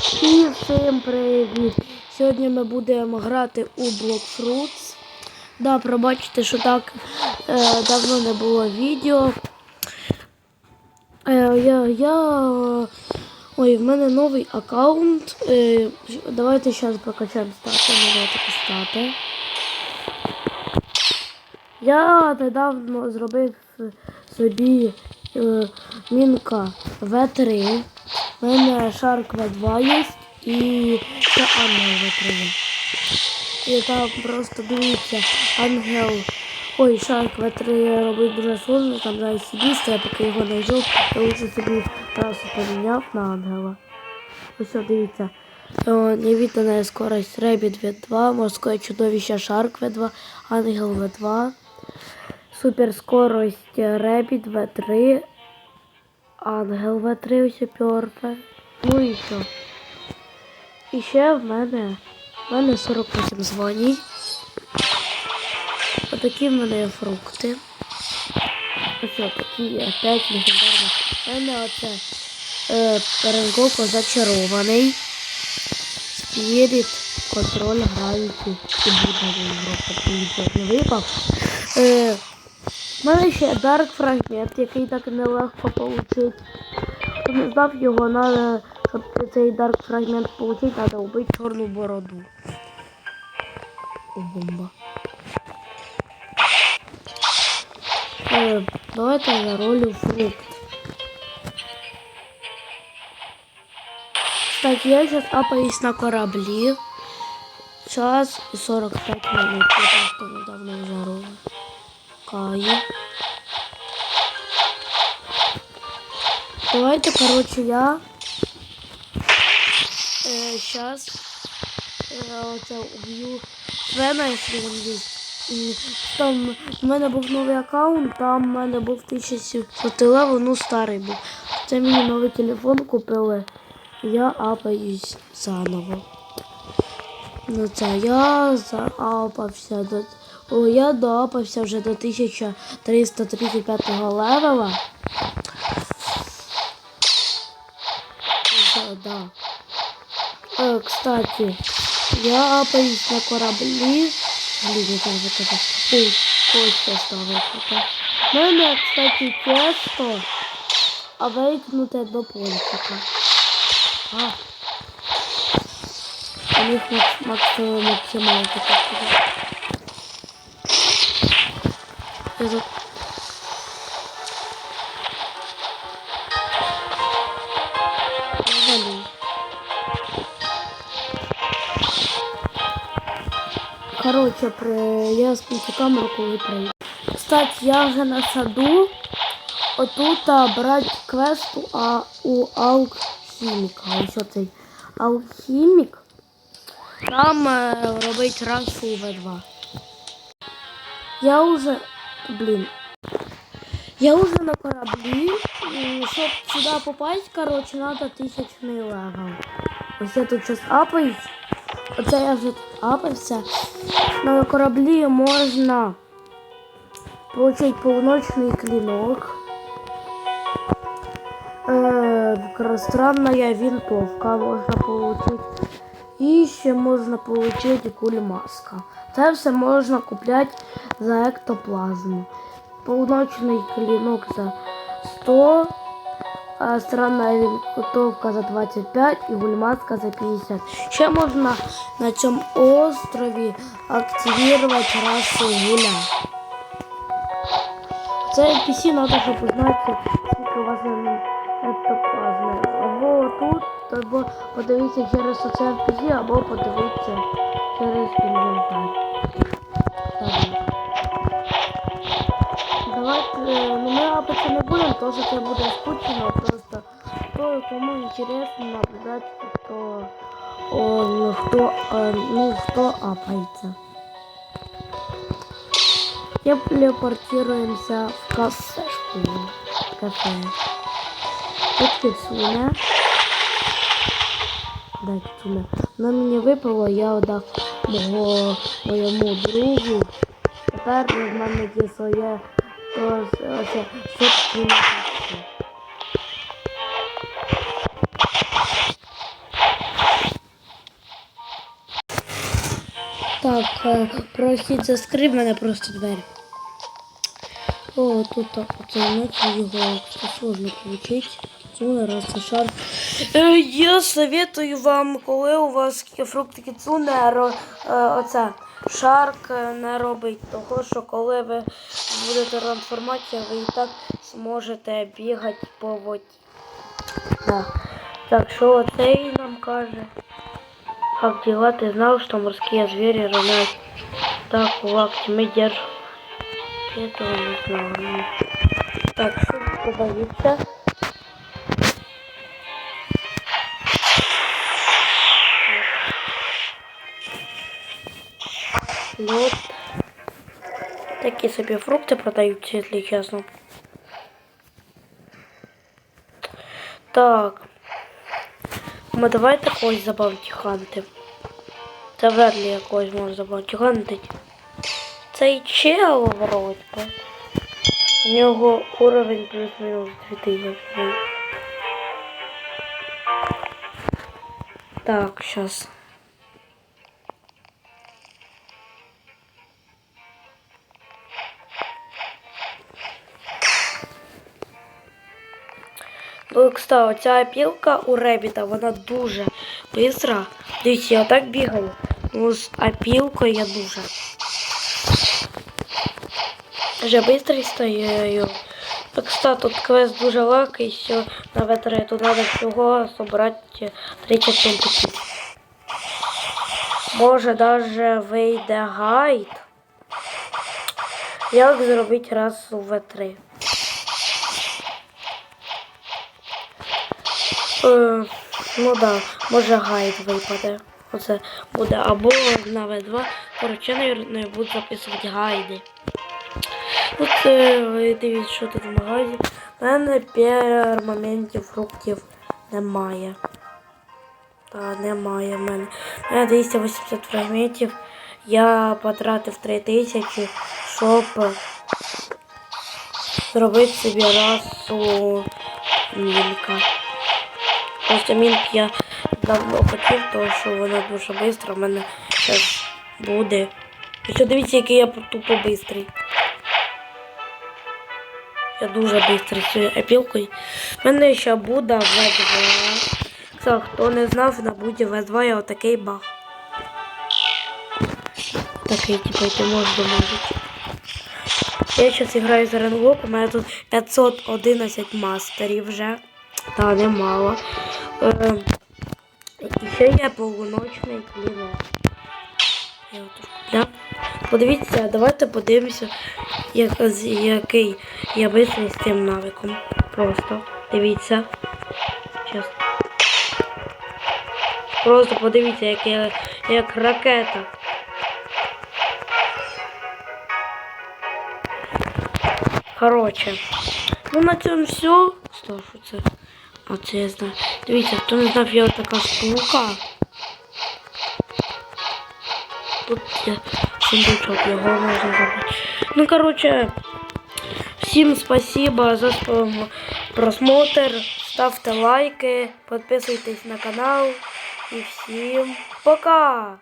І всім привіт! Сьогодні ми будемо грати у Block Fruits. Да, пробачте, що так е, давно не було відео. Е, я, я, ой, в мене новий аккаунт. Е, давайте зараз прокачаємо стати. Давайте стати. Я недавно зробив собі е, мінка В3. У мене Shark V2 є і ще Ангел V3 є. І там просто дивіться, ангел. Ой, Shark V3 робить дуже сложно, там за ICD, я поки його знайшов, я лучше собі трасу поміняв на ангела. Ось дивіться. Невиданная скорость Rabbit V2, морское чудовище Shark V2, Ангел V2, суперскорость Rabbit V3, Ангел V3 ось перше. Ну і що? І ще в мене, в мене 48 званій. Отакі в мене є фрукти. Ось такі є 5 легендарних. У мене оце е, перегоко зачарований. Спіріт, контроль, гравіті і буде просто не випав. Е, у мене ще Dark Fragment, який так нелегко отримати. Хто не знав його, треба, щоб цей Dark Fragment отримати, треба вбити чорну бороду. О, бомба. Е, давайте я ролю фрукт. Так, я сейчас апаюсь на кораблі. Час і 45 минут. Я просто недавно вже ролю. Давайте, короче, я э, сейчас э, оце уб'ю Свена, якщо він є. Там в мене був новий аккаунт, там в мене був 1700 левел, ну старий був. Це мені новий телефон купили. Я апаюсь заново. Ну це я заапався до. О, я доапався вже до 1335 левела. Вже, да. Е, кстати, я апаюсь на кораблі. Блін, я там вже казав. Ой, Костя ставив. У мене, кстати, тесто, а вийкнуте до пончика. А. У них макс- максимум максимально. Я. Короче, при... я скільки камеру коли прийду. Кстати, я вже на саду. Отут а, брати квест а, у алхіміка. Ось оцей алхімік. Там е, робить расу В2. Я уже, блін. Я уже на кораблі. І щоб сюди попасть, короче, надо тисячний левел. Ось я тут зараз апаюсь. Оце я вже апався. На кораблі можна получить полуночний клинок. Э, странная винтовка можно получить. І ще можна получить кульмаска. Це все можна купляти за ектоплазму. Полуночний клинок за 100, а странна винтовка за 25 і гульмаска за 50. Ще можна на цьому острові активувати расу гуля. Це NPC треба, щоб узнати, скільки у вас ектоплазми. Або тут, або подивитися через оце NPC, або подивитися через інвентар. Так. Давайте, е, ну ми апати не будемо, тому що це буде скучно, просто хто, кому інтересно наблюдати, хто, о, ну, хто, е, ну, хто апається. И телепортируемся в кафешку. Кафе. Тут кицуне. Да, кицуне. Вона мені випало, я отдав мого, моєму другу. Тепер в мене є своє собственне життя. Так, е, просіть заскрив мене просто двері. О, тут так оце ночі його сложно получить. Цуна раз шар. Е, я советую вам, коли у вас є фрукти кіцуне, ро- е, оце шарк е, не робить. Того, що коли ви будете трансформація, ви і так зможете бігати по воді. Да. Так, що оцей нам каже? Как дела? Ты знал, что морские звери равняют так лапти мы держим? Я этого не знал. ну. Так, что продается? Лед. Такие себе фрукты продаются, если честно. Так. Ми давайте когось забавки ханти. Це вряд ли якогось може забавки хантить. Цей чел вроді би. У нього уровень плюс-мінус 2000. Так, сейчас. Ну, кстати, ця опілка у Ребіта, вона дуже бистра. Дивіться, я так бігаю. Ну, з опілкою я дуже. Вже бистрий стаю. Так, кстати, тут квест дуже легкий, все на ветере. Тут треба всього зібрати 30 центиків. Може даже вийде гайд. Як зробити раз у В3. Е, ну да, може гайд випаде. Оце буде або на В2. Коротше, не буду записувати гайди. От е, ви дивіться, що тут в магазі. У мене пермаментів фруктів немає. Та немає в мене. У мене 280 фрагментів. Я потратив 3000, щоб зробити собі расу мілька. Просто мінк я давно хотів, тому що вона дуже швидко в мене зараз буде. Що дивіться, який я тупо бистрий. Я дуже з цією опілкою. У мене ще буде В2. Це, хто не знав, на буде В2 є отакий баг. Такий, типу, ти можеш домовити. Я зараз граю за Ренлок, у мене тут 511 мастерів вже. Та немало. Е, і ще є полуночний клінок. Я купляв. Подивіться, давайте подивимося, як, який я бистрий з цим навиком. Просто дивіться. Чесно. Просто подивіться, як я як ракета. Короче. Ну на цьому все. Що це? А це я знаю. Дивіться, хто не знав, є така штука. Тут є сундучок, його можна зробити. Ну, короче, всім спасибо за просмотр. Ставте лайки, підписуйтесь на канал. І всім пока!